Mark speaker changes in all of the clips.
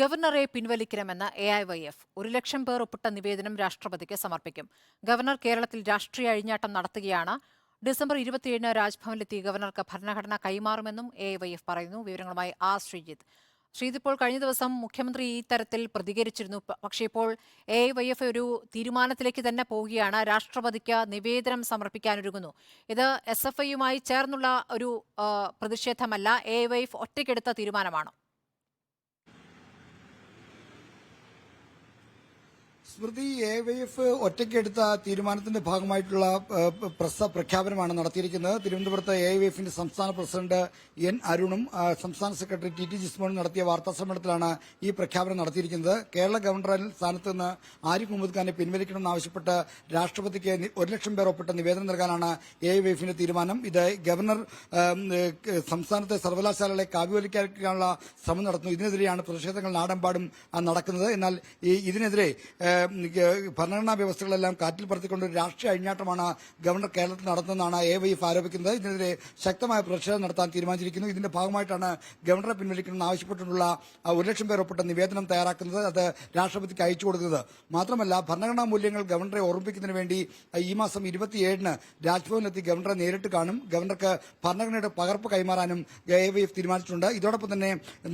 Speaker 1: ഗവർണറെ പിൻവലിക്കണമെന്ന് A I Y F ഒരു ലക്ഷം പേർ ഒപ്പിട്ട നിവേദനം രാഷ്ട്രപതിക്ക് സമർപ്പിക്കും. ഗവർണർ കേരളത്തിൽ രാഷ്ട്രീയ അഴിഞ്ഞാട്ടം നടത്തുകയാണ്. ഡിസംബർ ഇരുപത്തിയേഴിന് രാജ്ഭവനിലെത്തി ഗവർണർക്ക് ഭരണഘടന കൈമാറുമെന്നും എ ഐ വൈ എഫ് പറയുന്നു. വിവരങ്ങളുമായി ആർ ശ്രീജിത്ത്. ശ്രീജിത്ത് ഇപ്പോൾ കഴിഞ്ഞ ദിവസം മുഖ്യമന്ത്രി ഈ തരത്തിൽ പ്രതികരിച്ചിരുന്നു. പക്ഷേ ഇപ്പോൾ എ ഐ വൈ എഫ് ഒരു തീരുമാനത്തിലേക്ക് തന്നെ പോവുകയാണ്. രാഷ്ട്രപതിക്ക് നിവേദനം സമർപ്പിക്കാനൊരുങ്ങുന്നു. ഇത് എസ് എഫ് ഐയുമായി ചേർന്നുള്ള ഒരു പ്രതിഷേധമല്ല. എ ഐ വൈ എഫ് ഒറ്റയ്ക്കെടുത്ത തീരുമാനമാണോ.
Speaker 2: സ്മൃതി എ വൈ എഫ് ഒറ്റയ്ക്കെടുത്ത തീരുമാനത്തിന്റെ ഭാഗമായിട്ടുള്ള പ്രസ പ്രഖ്യാപനമാണ് നടത്തിയിരിക്കുന്നത്. തിരുവനന്തപുരത്ത് എ വൈ എഫിന്റെ സംസ്ഥാന പ്രസിഡന്റ് എൻ അരുണും സംസ്ഥാന സെക്രട്ടറി ടി ടി ജിസ്മോനും നടത്തിയ വാർത്താ സമ്മേളനത്തിലാണ് ഈ പ്രഖ്യാപനം നടത്തിയിരിക്കുന്നത്. കേരള ഗവർണർ സ്ഥാനത്ത് നിന്ന് ആരിഫ് മുഹമ്മദ് ഖാനെ പിൻവലിക്കണമെന്നാവശ്യപ്പെട്ട് രാഷ്ട്രപതിക്ക് ഒരു ലക്ഷം പേർ ഒപ്പിട്ട നിവേദനം നൽകാനാണ് എ വൈ എഫിന്റെ തീരുമാനം. ഇത് ഗവർണർ സംസ്ഥാനത്തെ സർവകലാശാലകളെ കാവ്യവലിക്കാനുള്ള ശ്രമം നടത്തുന്നു. ഇതിനെതിരെയാണ് പ്രതിഷേധങ്ങൾ നാടെമ്പാടും നടക്കുന്നത്. എന്നാൽ ഇതിനെതിരെ ഭരണഘടനാ വ്യവസ്ഥകളെല്ലാം കാറ്റിൽ പറത്തിക്കൊണ്ട് ഒരു രാഷ്ട്രീയ അഴിഞ്ഞാട്ടമാണ് ഗവർണർ കേരളത്തിൽ നടത്തുന്നതെന്നാണ് എ വൈ എഫ് ആരോപിക്കുന്നത്. ഇതിനെതിരെ ശക്തമായ പ്രതിഷേധം നടത്താൻ തീരുമാനിച്ചിരിക്കുന്നു. ഇതിന്റെ ഭാഗമായിട്ടാണ് ഗവർണറെ പിൻവലിക്കണമെന്ന് ആവശ്യപ്പെട്ടിട്ടുള്ള ഒരു ലക്ഷം പേർ ഒപ്പിട്ട നിവേദനം തയ്യാറാക്കുന്നത്. അത് രാഷ്ട്രപതിക്ക് അയച്ചു കൊടുക്കുന്നത്. മാത്രമല്ല ഭരണഘടനാ മൂല്യങ്ങൾ ഗവർണറെ ഓർമ്മിപ്പിക്കുന്നതിന് വേണ്ടി ഈ മാസം ഇരുപത്തിയേഴിന് രാജ്ഭവനിലെത്തി ഗവർണറെ നേരിട്ട് കാണും. ഗവർണർക്ക് ഭരണഘടനയുടെ പകർപ്പ് കൈമാറാനും എ വൈ എഫ് തീരുമാനിച്ചിട്ടുണ്ട്. ഇതോടൊപ്പം തന്നെ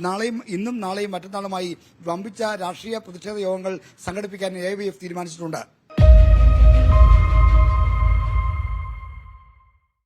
Speaker 2: നാളെയും ഇന്നും നാളെയും മറ്റന്നാളുമായി വമ്പിച്ച രാഷ്ട്രീയ പ്രതിഷേധ യോഗങ്ങൾ സംഘടിപ്പിക്കാൻ എ തീരുമാനിച്ചിട്ടുണ്ട്.